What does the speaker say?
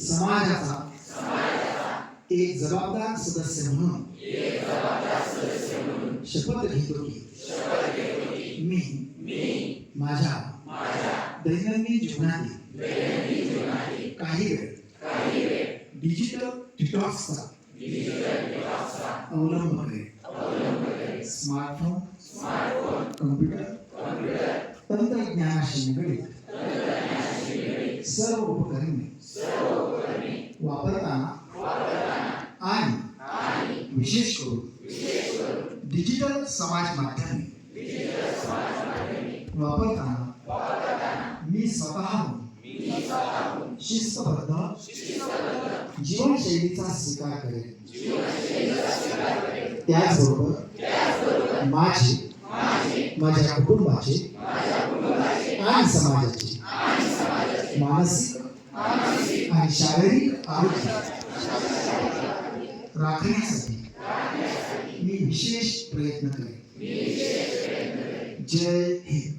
समाजाचा एक जबाबदार सदस्य म्हणून। शपथ घेतो की। मी। माझ्या। दैनंदिन जीवनातील। काही वेळ। डिजिटल डिटॉक्सचा अवलंब करेन। स्मार्टफ़ोन कम्प्युटर तंत्रज्ञानाशी निगडीत। सर्व उपकरणे। विशेष करून डिजिटल समाज माध्यमे वापरताना मी स्वतःहून शिस्तबद्ध जीवनशैलीचा स्वीकार करेन. त्याचबरोबर माझे माझ्या कुटुंबाचे आणि समाजाचे मानसिक आणि शारीरिक आरोग्य राखण्यासाठी मी विशेष प्रयत्न करेन. जय हिंद.